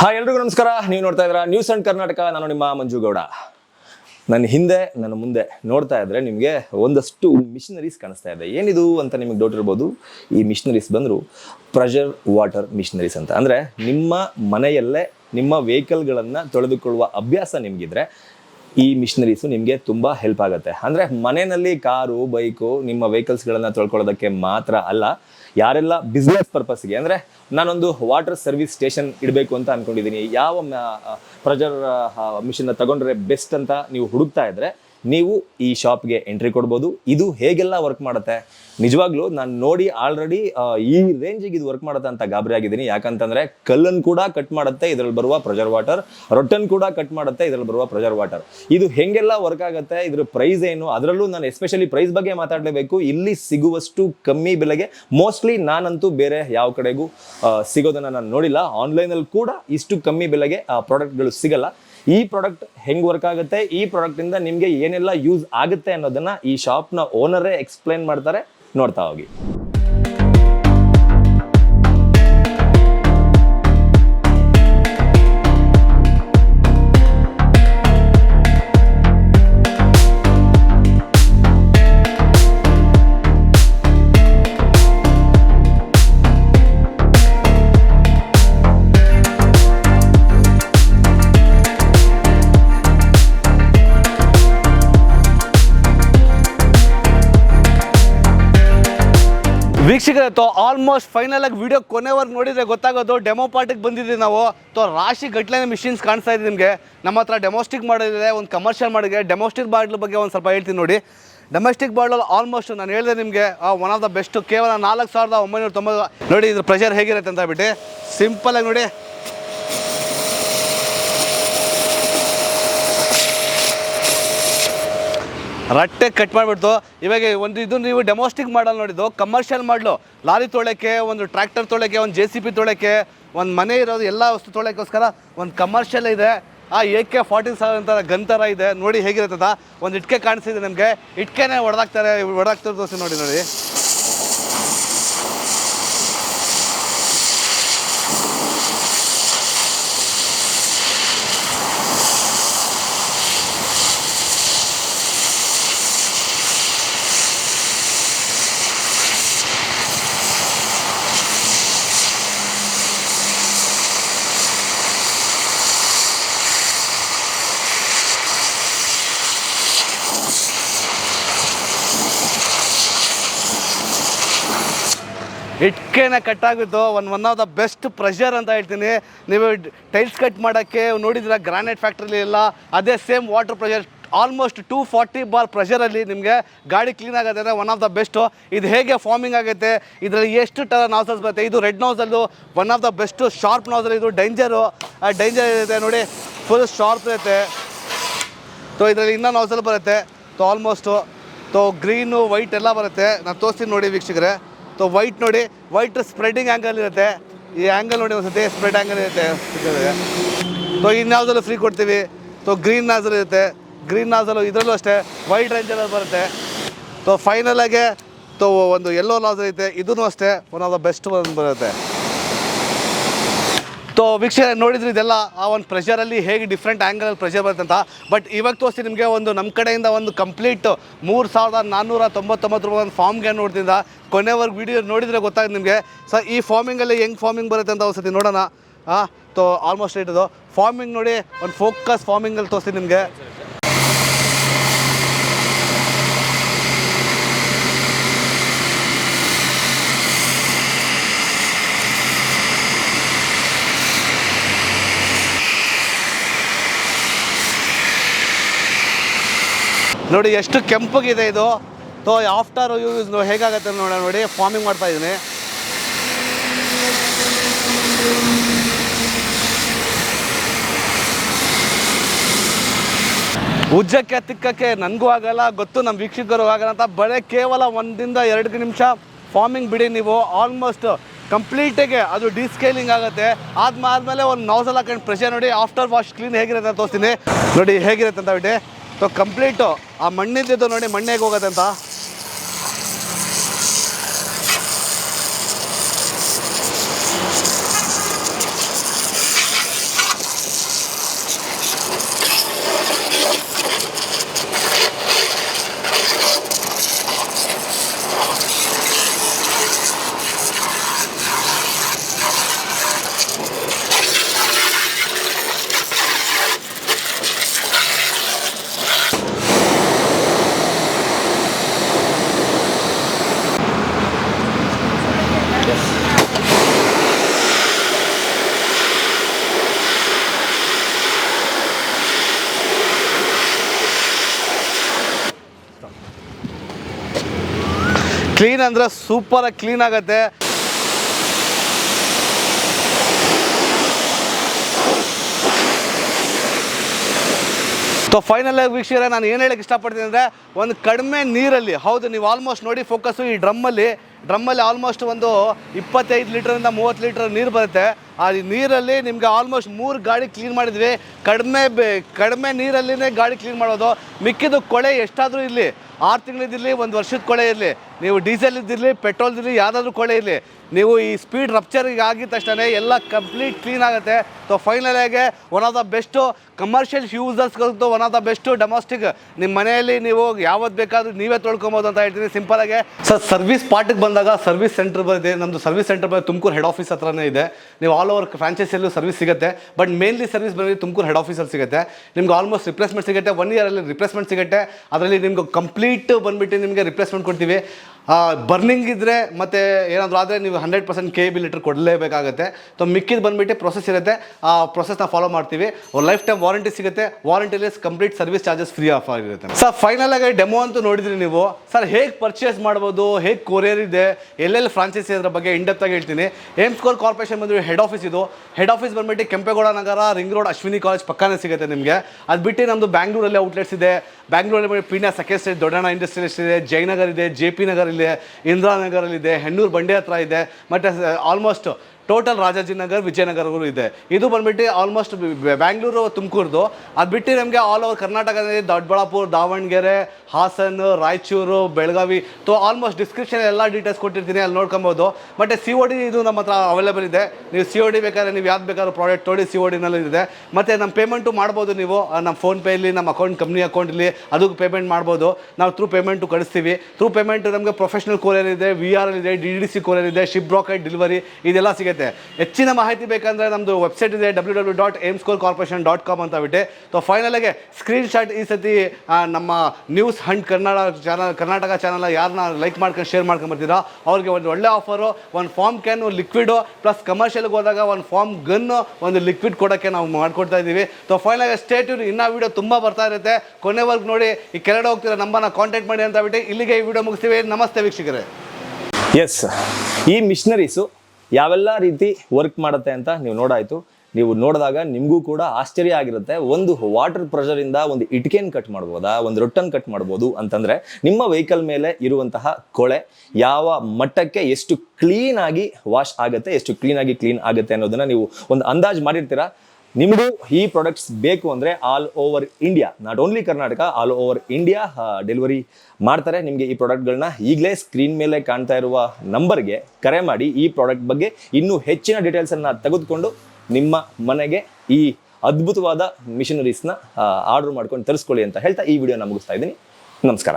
Hi ಎಲ್ರಿಗೂ ನಮಸ್ಕಾರ. ನೀವು ನೋಡ್ತಾ ಇದ್ದೀರಾ ನ್ಯೂಸ್ ಅಂಡ್ ಕರ್ನಾಟಕ ನಾನು ನಿಮ್ಮ ಮಂಜುಗೌಡ ನನ್ನ ಹಿಂದೆ, ನನ್ನ ಮುಂದೆ ನೋಡ್ತಾ ಇದ್ರೆ ನಿಮಗೆ ಒಂದಷ್ಟು ಮಿಷನರೀಸ್ ಕಾಣಿಸ್ತಾ ಇದೆ. ಏನಿದು ಅಂತ ನಿಮಗೆ ಡೌಟ್ ಇರ್ಬೋದು? ಈ ಮಿಷನರೀಸ್ ಬಂದರು ಪ್ರೆಷರ್ ವಾಟರ್ ಮಿಷನರೀಸ್ ಅಂತ. ಅಂದರೆ ನಿಮ್ಮ ಮನೆಯಲ್ಲೇ ನಿಮ್ಮ ವೆಹಿಕಲ್ಗಳನ್ನು ತೊಳೆದುಕೊಳ್ಳುವ ಅಭ್ಯಾಸ ನಿಮಗಿದ್ರೆ ಈ ಮಿಷನರೀಸು ನಿಮಗೆ ತುಂಬ ಹೆಲ್ಪ್ ಆಗುತ್ತೆ. ಅಂದರೆ ಮನೆಯಲ್ಲಿ ಕಾರು, ಬೈಕು ನಿಮ್ಮ ವೆಹಿಕಲ್ಸ್ಗಳನ್ನು ತೊಳ್ಕೊಳ್ಳೋದಕ್ಕೆ ಮಾತ್ರ ಅಲ್ಲ ಯಾರೆಲ್ಲ ಬಿಸ್ನೆಸ್ ಪರ್ಪಸ್ಗೆ ಅಂದರೆ ನಾನೊಂದು ವಾಟರ್ ಸರ್ವಿಸ್ ಸ್ಟೇಷನ್ ಇಡಬೇಕು ಅಂತ ಅಂದ್ಕೊಂಡಿದ್ದೀನಿ ಯಾವ ಪ್ರಜರ್ ಮಿಷನ್ನ ತಗೊಂಡ್ರೆ ಬೆಸ್ಟ್ ಅಂತ ನೀವು ಹುಡುಕ್ತಾ ಇದ್ರೆ ನೀವು ಈ ಶಾಪ್ಗೆ ಎಂಟ್ರಿ ಕೊಡ್ಬೋದು. ಇದು ಹೇಗೆಲ್ಲ ವರ್ಕ್ ಮಾಡುತ್ತೆ? ನಿಜವಾಗ್ಲೂ ನಾನು ನೋಡಿ ಆಲ್ರೆಡಿ ಈ ರೇಂಜಿಗೆ ಇದು ವರ್ಕ್ ಮಾಡುತ್ತೆ ಅಂತ ಗಾಬರಿ ಆಗಿದ್ದೀನಿ. ಯಾಕಂತಂದ್ರೆ ಕಲ್ಲನ್ನು ಕೂಡ ಕಟ್ ಮಾಡುತ್ತೆ, ಇದರಲ್ಲಿ ಬರುವ ಪ್ರೆಜರ್ ವಾಟರ್ ರೊಟ್ಟನ್ ಕೂಡ ಕಟ್ ಮಾಡುತ್ತೆ, ಇದರಲ್ಲಿ ಬರುವ ಪ್ರೆಜರ್ ವಾಟರ್ ಇದು ಹೆಂಗೆಲ್ಲ ವರ್ಕ್ ಆಗುತ್ತೆ, ಇದ್ರ ಪ್ರೈಸ್ ಏನು, ಅದರಲ್ಲೂ ನಾನು ಎಸ್ಪೆಷಲಿ ಪ್ರೈಸ್ ಬಗ್ಗೆ ಮಾತಾಡಲೇಬೇಕು. ಇಲ್ಲಿ ಸಿಗುವಷ್ಟು ಕಮ್ಮಿ ಬೆಲೆಗೆ ಮೋಸ್ಟ್ಲಿ ನಾನಂತೂ ಬೇರೆ ಯಾವ ಕಡೆಗೂ ಸಿಗೋದನ್ನು ನಾನು ನೋಡಿಲ್ಲ. ಆನ್ಲೈನಲ್ಲಿ ಕೂಡ ಇಷ್ಟು ಕಮ್ಮಿ ಬೆಲೆಗೆ, ಆ ಪ್ರಾಡಕ್ಟ್ಗಳು ಸಿಗಲ್ಲ. ಈ ಪ್ರಾಡಕ್ಟ್ ಹೆಂಗೆ ವರ್ಕ್ ಆಗುತ್ತೆ, ಈ ಪ್ರಾಡಕ್ಟಿಂದ ನಿಮ್ಗೆ ಏನೆಲ್ಲ ಯೂಸ್ ಆಗುತ್ತೆ ಅನ್ನೋದನ್ನ ಈ ಶಾಪ್ನ ಓನರೇ ಎಕ್ಸ್ಪ್ಲೈನ್ ಮಾಡ್ತಾರೆ. ನೋಡ್ತಾ ಹೋಗಿ. ವೀಕ್ಷಕರೇ, ತೋ ಆಲ್ಮೋಸ್ಟ್ ಫೈನಲ್ ಆಗಿ ವಿಡಿಯೋ ಕೊನೆವರೆಗೆ ನೋಡಿದ್ರೆ ಗೊತ್ತಾಗೋದು ಡೆಮೋ ಪಾರ್ಟಿಗೆ ಬಂದಿದ್ದೀವಿ ನಾವು. ತೋ ರಾಶಿ ಗಟ್ಲೆ ಮಿಷಿನ್ಸ್ ಕಾಣಿಸ್ತಾ ಇದೆ ನಿಮಗೆ. ನಮ್ಮ ಹತ್ರ ಡೆಮೋಸ್ಟಿಕ್ ಮಾಡಿದ್ರೆ ಒಂದು ಕಮರ್ಷಿಯಲ್ ಮಾಡಿದ್ರೆ ಡೆಮೋಸ್ಟಿಕ್ ಬಾಟ್ಲ್ ಬಗ್ಗೆ ಒಂದು ಸ್ವಲ್ಪ ಹೇಳ್ತೀನಿ ನೋಡಿ. ಡೊಮೆಸ್ಟಿಕ್ ಬಾಟ್ಲಲ್ಲಿ ಆಲ್ಮೋಸ್ಟ್ ನಾನು ಹೇಳಿದೆ ನಿಮಗೆ ಒನ್ ಆಫ್ ದ ಬೆಸ್ಟ್ ಕೇವಲ ನಾಲ್ಕು ಸಾವಿರದ ಒಂಬೈನೂರ ತೊಂಬತ್ತು ನೋಡಿ ಇದ್ರ ಪ್ರೆಷರ್ ಹೇಗಿರುತ್ತೆ ಅಂತ ಬಿಟ್ಟು ಸಿಂಪಲಾಗಿ ನೋಡಿ. ರಟ್ಟೆ ಕಟ್ ಮಾಡಿಬಿಡ್ತು. ಇವಾಗ ಒಂದು ಇದು ನೀವು ಡೆಮೋಸ್ಟಿಕ್ ಮಾಡಲ್ ನೋಡಿದ್ದು ಕಮರ್ಷಿಯಲ್ ಮಾಡಲು ಲಾರಿ ತೊಳಕ್ಕೆ ಒಂದು ಟ್ರ್ಯಾಕ್ಟರ್ ತೊಳಕ್ಕೆ ಒಂದು ಜೆ ಸಿ ಪಿ ತೊಳಕ್ಕೆ ಒಂದು ಮನೆ ಇರೋದು ಎಲ್ಲ ವಸ್ತು ತೊಳಕ್ಕೋಸ್ಕರ ಒಂದು ಕಮರ್ಷಿಯಲ್ ಇದೆ. ಆ ಎ ಕೆ ಫಾರ್ಟಿ ಸೆವೆನ್ ಅಂತ ಗಂತರ ಇದೆ. ನೋಡಿ ಹೇಗಿರುತ್ತದ? ಒಂದು ಇಟ್ಕೆ ಕಾಣಿಸಿದೆ ನಿಮಗೆ. ಇಟ್ಕೆನೇ ಹೊಡೆದಾಕ್ತಾರೆ ದೋಸೆ ನೋಡಿ ನೋಡಿ. ಇಟ್ಕೆನ cut one one of the best pressure ಅಂತ ಹೇಳ್ತೀನಿ. ನೀವು ಟೈಲ್ಸ್ ಕಟ್ ಮಾಡೋಕ್ಕೆ ನೋಡಿದ್ರೆ ಗ್ರಾನೈಟ್ ಫ್ಯಾಕ್ಟ್ರಿಲಿ ಎಲ್ಲ ಅದೇ same water pressure almost two forty bar ಪ್ರೆಷರಲ್ಲಿ ನಿಮಗೆ ಗಾಡಿ ಕ್ಲೀನ್ ಆಗುತ್ತೆ ಅಂದರೆ ಒನ್ ಆಫ್ ದ ಬೆಸ್ಟು ಇದು ಹೇಗೆ ಫಾರ್ಮಿಂಗ್ ಆಗುತ್ತೆ? ಇದರಲ್ಲಿ ಎಷ್ಟು ಥರ ನಾಸಲ್ಸ್ ಬರುತ್ತೆ? ಇದು red nasal one of the best sharp nasal ಇದು ಡೇಂಜರು ಡೇಂಜರ್ ಇರುತ್ತೆ ನೋಡಿ. ಫುಲ್ ಶಾರ್ಪ್ ಇರುತ್ತೆ. ಸೊ ಇದರಲ್ಲಿ ಇನ್ನೂ ನಾಸಲ್ ಬರುತ್ತೆ. So almost so green white ಎಲ್ಲ ಬರುತ್ತೆ. ನಾನು ತೋರಿಸ್ತೀನಿ ನೋಡಿ ವೀಕ್ಷಕರೇ. ಸೊ ವೈಟ್ ನೋಡಿ ವೈಟ್ ಸ್ಪ್ರೆಡಿಂಗ್ ಆ್ಯಂಗಲ್ ಇರುತ್ತೆ. ಈ ಆ್ಯಂಗಲ್ ನೋಡಿ ಒಂದ್ಸತಿ ಸ್ಪ್ರೆಡ್ ಆ್ಯಂಗಲ್ ಇರುತ್ತೆ. ಸೊ ಇನ್ಯಾವುದಲ್ಲೂ ಫ್ರೀ ಕೊಡ್ತೀವಿ. ಸೊ ಗ್ರೀನ್ ನಾಸಲ್ ಇರುತ್ತೆ. ಗ್ರೀನ್ ನಾಜಲು ಇದರಲ್ಲೂ ಅಷ್ಟೇ ವೈಟ್ ರೇಂಜಲ್ಲಿ ಬರುತ್ತೆ. ಸೊ ಫೈನಲಾಗೆ ಸೊ ಒಂದು ಎಲ್ಲೋ ನಾಸಲ್ ಐತೆ. ಇದೂ ಅಷ್ಟೇ ಒನ್ ಆಫ್ ದ ಬೆಸ್ಟ್ ಒಂದು ಬರುತ್ತೆ. ಸೊ ವೀಕ್ಷಕ ನೋಡಿದ್ರೆ, ಇದೆಲ್ಲ ಆ ಒಂದು ಪ್ರೆಷರಲ್ಲಿ ಹೇಗೆ ಡಿಫ್ರೆಂಟ್ ಆ್ಯಂಗಲಲ್ಲಿ ಪ್ರೆಷರ್ ಬರುತ್ತೆ ಅಂತ. ಬಟ್ ಇವಾಗ ತೋರಿಸಿ ನಿಮಗೆ ಒಂದು ನಮ್ಮ ಕಡೆಯಿಂದ ಒಂದು ಕಂಪ್ಲೀಟ್ ಮೂರು ಸಾವಿರದ ನಾನ್ನೂರ ತೊಂಬತ್ತೊಂಬತ್ತು ರೂಪಾಯಿ ಒಂದು ಫಾರ್ಮ್ಗೆ ನೋಡ್ತಿದ್ದ. ಕೊನೆವರೆಗೆ ವಿಡಿಯೋ ನೋಡಿದರೆ ಗೊತ್ತಾಗುತ್ತೆ ನಿಮಗೆ. ಸೊ ಈ ಫಾರ್ಮಿಂಗಲ್ಲಿ ಹೆಂಗೆ ಫಾರ್ಮಿಂಗ್ ಬರುತ್ತೆ ಅಂತ ಒಂದ್ಸತಿ ನೋಡೋಣ. ಹಾಂ ತೋ ಆಲ್ಮೋಸ್ಟ್ ಇಟ್ಟದು ಫಾರ್ಮಿಂಗ್ ನೋಡಿ ಒಂದು ಫೋಕಸ್ ಫಾರ್ಮಿಂಗಲ್ಲಿ ತೋರಿಸ್ತೀನಿ ನಿಮಗೆ. ನೋಡಿ, ಎಷ್ಟು ಕೆಂಪಗಿದೆ ಇದು. ಸೊ ಆಫ್ಟರ್ ಯೂಸ್ ಹೇಗಾಗತ್ತೆ ನೋಡೋಣ ನೋಡಿ. ಫಾರ್ಮಿಂಗ್ ಮಾಡ್ತಾ ಇದ್ದೀನಿ. ಉಜ್ಜಕ್ಕೆ ತಿಕ್ಕಕ್ಕೆ ನನಗೂ ಆಗಲ್ಲ, ಗೊತ್ತು ನಮ್ಮ ವೀಕ್ಷಕರು ಆಗಲ್ಲ ಅಂತ. ಬಳೆ ಕೇವಲ ಒಂದಿಂದ ಎರಡು ನಿಮಿಷ ಫಾರ್ಮಿಂಗ್ ಬಿಡಿ ನೀವು. ಆಲ್ಮೋಸ್ಟ್ ಕಂಪ್ಲೀಟಿಗೆ ಅದು ಡಿಸ್ಕೇಲಿಂಗ್ ಆಗುತ್ತೆ. ಆದ್ಮೇಲೆ ಒಂದು ನೌಸಲ್ ಹಾಕೊಂಡು ಪ್ರೆಷರ್ ನೋಡಿ. ಆಫ್ಟರ್ ವಾಶ್ ಕ್ಲೀನ್ ಹೇಗಿರುತ್ತೆ ಅಂತ ತೋರಿಸ್ತೀನಿ. ನೋಡಿ, ಹೇಗಿರುತ್ತೆ ಅಂತ ಬಿಟ್ಟು ಸೊ ಕಂಪ್ಲೀಟು ಆ ಮಣ್ಣಿದ್ದು ನೋಡಿ ಮಣ್ಣೇಗೆ ಹೋಗೋದಂತ. ಕ್ಲೀನ್ ಅಂದರೆ ಸೂಪರಾಗಿ ಕ್ಲೀನ್ ಆಗುತ್ತೆ. ಸೊ ಫೈನಲ್ ಆಗಿ ವೀಕ್ಷಕರೇ, ನಾನು ಏನು ಹೇಳಕ್ಕೆ ಇಷ್ಟಪಡ್ತೀನಿ ಅಂದರೆ, ಒಂದು ಕಡಿಮೆ ನೀರಲ್ಲಿ, ಹೌದು, ನೀವು ಆಲ್ಮೋಸ್ಟ್ ನೋಡಿ ಫೋಕಸ್ಸು ಈ ಡ್ರಮ್ಮಲ್ಲಿ ಡ್ರಮ್ಮಲ್ಲಿ ಆಲ್ಮೋಸ್ಟ್ ಒಂದು ಇಪ್ಪತ್ತೈದು ಲೀಟ್ರಿಂದ ಮೂವತ್ತು ಲೀಟ್ರ್ ನೀರು ಬರುತ್ತೆ. ಆ ನೀರಲ್ಲಿ ನಿಮಗೆ ಆಲ್ಮೋಸ್ಟ್ ಮೂರು ಗಾಡಿ ಕ್ಲೀನ್ ಮಾಡಿದ್ವಿ. ಕಡಿಮೆ ಕಡಿಮೆ ನೀರಲ್ಲಿನೇ ಗಾಡಿ ಕ್ಲೀನ್ ಮಾಡೋದು. ಮಿಕ್ಕಿದ್ದು ಕೊಳೆ ಎಷ್ಟಾದರೂ ಇರಲಿ, ಆರು ತಿಂಗಳಿದ್ದಿರಲಿ, ಒಂದು ವರ್ಷದ ಕೊಳೆ ಇರಲಿ, ನೀವು ಡೀಸೆಲ್ ಇದ್ದಿರಲಿ ಪೆಟ್ರೋಲ್ ಇರಲಿ ಯಾವುದಾದ್ರೂ ಕೊಳೆ ಇರಲಿ, ನೀವು ಈ ಸ್ಪೀಡ್ ರಪ್ಚರಿಗೆ ಆಗಿದ ತಕ್ಷಣ ಎಲ್ಲ ಕಂಪ್ಲೀಟ್ ಕ್ಲೀನ್ ಆಗುತ್ತೆ. ಸೊ ಫೈನಲ್ ಆಗಿ one of the best commercial ಯೂಸರ್ಸ್ಗಳಂತೂ one of the best domestic ನಿಮ್ಮ ಮನೆಯಲ್ಲಿ ನೀವು ಯಾವತ್ತು ಬೇಕಾದರೂ ನೀವೇ ತೊಳ್ಕೊಬೋದು ಅಂತ ಹೇಳ್ತೀನಿ. ಸಿಂಪಲ್ ಆಗಿ. ಸರ್ ಸರ್ವಿಸ್ ಪಾರ್ಟಿಗೆ ಬಂದಾಗ ಸರ್ವಿಸ್ ಸೆಂಟರ್ ಬಂದಿದೆ ನಮ್ಮದು ಸರ್ವಿಸ್ ಸೆಂಟರ್ ಬಂದು ತುಮಕೂರು ಹೆಡ್ ಆಫೀಸ್ ಹತ್ರನೇ ಇದೆ. ನೀವು ಆಲ್ ಓವರ್ ಫ್ರಾಂಚೈಸಿಯಲ್ಲೂ ಸರ್ವಿಸ್ ಸಿಗುತ್ತೆ. ಬಟ್ ಮೇನ್ಲಿ ಸರ್ವಿಸ್ ಬಂದರೆ ತುಮಕೂರು ಹೆಡ್ ಆಫೀಸಲ್ಲಿ ಸಿಗುತ್ತೆ. ನಿಮ್ಗೆ ಆಲ್ಮೋಸ್ಟ್ ರಿಪ್ಲೇಸ್ಮೆಂಟ್ ಸಿಗುತ್ತೆ. ಒನ್ ಇಯರಲ್ಲಿ ರಿಪ್ಲೇಸ್ಮೆಂಟ್ ಸಿಗುತ್ತೆ. ಅದರಲ್ಲಿ ನಿಮ್ಗೆ ಕಂಪ್ಲೀಟ್ ಬಂದುಬಿಟ್ಟು ನಿಮಗೆ ರಿಪ್ಲೇಸ್ಮೆಂಟ್ ಕೊಡ್ತೀವಿ. ಬರ್ನಿಂಗ್ ಇದ್ದರೆ ಮತ್ತು ಏನಾದರೂ ಆದರೆ ನೀವು hundred percent K B litre ಕೊಡಲೇಬೇಕಾಗುತ್ತೆ. ಸೊ ಮಿಕ್ಕಿದ್ದು ಬಂದುಬಿಟ್ಟು ಪ್ರೊಸೆಸ್ ಇರುತ್ತೆ. ಆ ಪ್ರೊಸೆಸ್ನ ಫಾಲೋ ಮಾಡ್ತೀವಿ. ಲೈಫ್ ಟೈಮ್ ವಾರಂಟಿ ಸಿಗುತ್ತೆ. ವಾರಂಟಿಲಿ complete service charges free off ಆಗಿರುತ್ತೆ. ಸರ್ ಫೈನಲ್ ಆಗಿ ಡೆಮೋ ಅಂತೂ ನೋಡಿದ್ರಿ ನೀವು. ಸರ್ ಹೇಗೆ ಪರ್ಚೇಸ್ ಮಾಡ್ಬೋದು? ಹೇಗೆ ಕೊರಿಯರ್ ಇದೆ? ಎಲ್ಲೆಲ್ಲಿ ಫ್ರಾಂಚೈಸಿ ಅದ್ರ ಬಗ್ಗೆ ಇಂಡೆಪ್ತ್ ಆಗಿ ಹೇಳ್ತೀನಿ. ಏಮ್ ಸ್ಕೋರ್ ಕಾರ್ಪೊರೇಷನ್ ಬಂದು ಹೆಡ್ ಆಫೀಸ್ ಇದು. ಹೆಡ್ ಆಫೀಸ್ ಬಂದ್ಬಿಟ್ಟು Kempegowda Nagar ring road Ashwini college ಪಕ್ಕನೇ ಸಿಗುತ್ತೆ ನಿಮಗೆ. ಅದು ಬಿಟ್ಟು ನಮ್ಮದು ಬ್ಯಾಂಗ್ಳೂರಲ್ಲಿ ಔಟ್ಲೆಟ್ಸ್ ಇದೆ. ಬ್ಯಾಂಗ್ಳೂರಲ್ಲಿ ಪೀಣ್ಯ ಸೆಕೆಂಡ್ ದೊಡ್ಡಣ್ಣ ಇಂಡಸ್ಟ್ರಿಯಲ್ ಇದೆ ಜಯನಗರ್ ಇದೆ ಜೆ ಪಿ ನಗರ್ ಇದೆ ಇಂದಿರಾನಗರಲ್ಲಿದೆ ಹೆಣ್ಣೂರು ಬಂಡೆ ಹತ್ರ ಇದೆ ಮತ್ತು ಆಲ್ಮೋಸ್ಟ್ ಟೋಟಲ್ ರಾಜಾಜಿನಗರ್ ವಿಜಯನಗರಗಳು ಇದೆ. ಇದು ಬಂದ್ಬಿಟ್ಟು ಆಲ್ಮೋಸ್ಟ್ ಬ್ಯಾಂಗ್ಳೂರು, ತುಮಕೂರ್ದು. ಅದು ಬಿಟ್ಟು ನಮಗೆ ಆಲ್ ಓವರ್ ಕರ್ನಾಟಕದಲ್ಲಿ ದೊಡ್ಡಬಳ್ಳಾಪುರ, ದಾವಣಗೆರೆ, ಹಾಸನ, ರಾಯಚೂರು, ಬೆಳಗಾವಿ. ತೋ ಆಲ್ಮೋಸ್ಟ್ ಡಿಸ್ಕ್ರಿಪ್ಷನ್ ಎಲ್ಲ ಡೀಟೇಲ್ಸ್ ಕೊಟ್ಟಿರ್ತೀನಿ, ಅಲ್ಲಿ ನೋಡ್ಕೊಬೋದು. ಬಟ್ ಸಿ ಒ ಡಿ ಇದು ನಮ್ಮ ಹತ್ರ ಅವೈಲೇಬಲ್ ಇದೆ. ನೀವು ಸಿ ಒ ಡಿ ಬೇಕಾದ್ರೆ ನೀವು ಯಾವ್ದು ಬೇಕಾದ್ರೂ ಪ್ರಾಡಕ್ಟ್ ತೋಡಿ ಸಿ ಒ ಇದೆ. ಮತ್ತು ನಮ್ಮ ಪೇಮೆಂಟು ಮಾಡ್ಬೋದು ನೀವು. ನಮ್ಮ ಫೋನ್ಪೇಲಿ ನಮ್ಮ ಅಕೌಂಟ್ ಕಂಪ್ನಿ ಅಕೌಂಟಲ್ಲಿ ಅದಕ್ಕೆ ಪೇಮೆಂಟ್ ಮಾಡ್ಬೋದು. ನಾವು ಥ್ರೂ ಪೇಮೆಂಟು ಕಳಿಸ್ತೀವಿ. ಥ್ರೂ ಪೇಮೆಂಟ್ ನಮಗೆ ಪ್ರೊಫೆಷನಲ್ ಕೋರಿಯರ್ ಇದೆ ವಿ ಆರ್ ಇದೆ ಡಿ ಡಿ ಸಿ ಕೋರಿಯರ್ ಇದೆ ಶಿಪ್ ಬ್ರಾಕೆಟ್ ಡೆಲಿವರಿ ಇದೆಲ್ಲ ಸಿಗುತ್ತೆ. ಹೆಚ್ಚಿನ ಮಾಹಿತಿ ಬೇಕಂದರೆ ನಮ್ಮದು ವೆಬ್ಸೈಟ್ ಇದೆ W W dot Aim Score Corporation dot com ಅಂತ ಬಿಟ್ಟೆ. ಸೊ ಫೈನಲಾಗೆ ಸ್ಕ್ರೀನ್ ಶಾಟ್ ಈ ಸತಿ ನಮ್ಮ news hand Kannada channel Karnataka channel ಯಾರನ್ನ ಲೈಕ್ ಮಾಡ್ಕೊಂಡು ಶೇರ್ ಮಾಡ್ಕೊಂಡು ಬರ್ತೀರಾ, ಅವ್ರಿಗೆ ಒಂದು ಒಳ್ಳೆ ಆಫರು ಒಂದು ಫಾರ್ಮ್ ಕ್ಯಾನು ಲಿಕ್ವಿಡು ಪ್ಲಸ್ ಕಮರ್ಷಿಯಲ್ಗೆ ಹೋದಾಗ ಒಂದು ಫಾರ್ಮ್ ಗನ್ನು ಒಂದು ಲಿಕ್ವಿಡ್ ಕೊಡೋಕ್ಕೆ ನಾವು ಮಾಡ್ಕೊಡ್ತಾ ಇದ್ದೀವಿ. ಸೊ ಫೈನಲ್ ಸ್ಟೇಟ್ ಇನ್ನೂ ವೀಡಿಯೋ ತುಂಬ ಬರ್ತಾ ಇರುತ್ತೆ. ಕೊನೆವರೆಗೂ ನೋಡಿ, ಈ ಕೆಳಗಡೆ ಹೋಗ್ತಿರೋ ನಂಬರ್ನ ಕಾಂಟ್ಯಾಕ್ಟ್ ಮಾಡಿ ಅಂತ ಬಿಟ್ಟು ಇಲ್ಲಿಗೆ ಈ ವಿಡಿಯೋ ಮುಗಿಸ್ತೀವಿ. ನಮಸ್ತೆ ವೀಕ್ಷಕರೇ. ಎಸ್ ಈ ಮಿಷನರೀಸು ಯಾವೆಲ್ಲ ರೀತಿ ವರ್ಕ್ ಮಾಡುತ್ತೆ ಅಂತ ನೀವು ನೋಡಾಯಿತು. ನೀವು ನೋಡಿದಾಗ ನಿಮಗೂ ಕೂಡ ಆಶ್ಚರ್ಯ ಆಗಿರುತ್ತೆ. ಒಂದು ವಾಟರ್ ಪ್ರೆಷರಿಂದ ಒಂದು ಇಟ್ಕೆನ್ ಕಟ್ ಮಾಡ್ಬೋದಾ? ಒಂದು ರೊಟ್ಟನ್ ಕಟ್ ಮಾಡ್ಬೋದು ಅಂತಂದ್ರೆ ನಿಮ್ಮ ವೆಹಿಕಲ್ ಮೇಲೆ ಇರುವಂತಹ ಕೊಳೆ ಯಾವ ಮಟ್ಟಕ್ಕೆ ಎಷ್ಟು ಕ್ಲೀನ್ ಆಗಿ ವಾಶ್ ಆಗುತ್ತೆ, ಎಷ್ಟು ಕ್ಲೀನ್ ಆಗಿ ಕ್ಲೀನ್ ಆಗುತ್ತೆ ಅನ್ನೋದನ್ನ ನೀವು ಒಂದು ಅಂದಾಜು ಮಾಡಿರ್ತೀರಾ? ನಿಮಗೂ ಈ ಪ್ರಾಡಕ್ಟ್ಸ್ ಬೇಕು ಅಂದರೆ all over India not only Karnataka all over India delivery ಮಾಡ್ತಾರೆ. ನಿಮಗೆ ಈ ಪ್ರಾಡಕ್ಟ್ಗಳನ್ನ ಈಗಲೇ ಸ್ಕ್ರೀನ್ ಮೇಲೆ ಕಾಣ್ತಾ ಇರುವ ನಂಬರ್ಗೆ ಕರೆ ಮಾಡಿ ಈ ಪ್ರಾಡಕ್ಟ್ ಬಗ್ಗೆ ಇನ್ನೂ ಹೆಚ್ಚಿನ ಡೀಟೇಲ್ಸನ್ನು ತೆಗೆದುಕೊಂಡು ನಿಮ್ಮ ಮನೆಗೆ ಈ ಅದ್ಭುತವಾದ ಮಿಷನರೀಸ್ನ ಆರ್ಡರ್ ಮಾಡ್ಕೊಂಡು ತರಿಸ್ಕೊಳ್ಳಿ ಅಂತ ಹೇಳ್ತಾ ಈ ವಿಡಿಯೋನ ಮುಗಿಸ್ತಾ ಇದ್ದೀನಿ. ನಮಸ್ಕಾರ.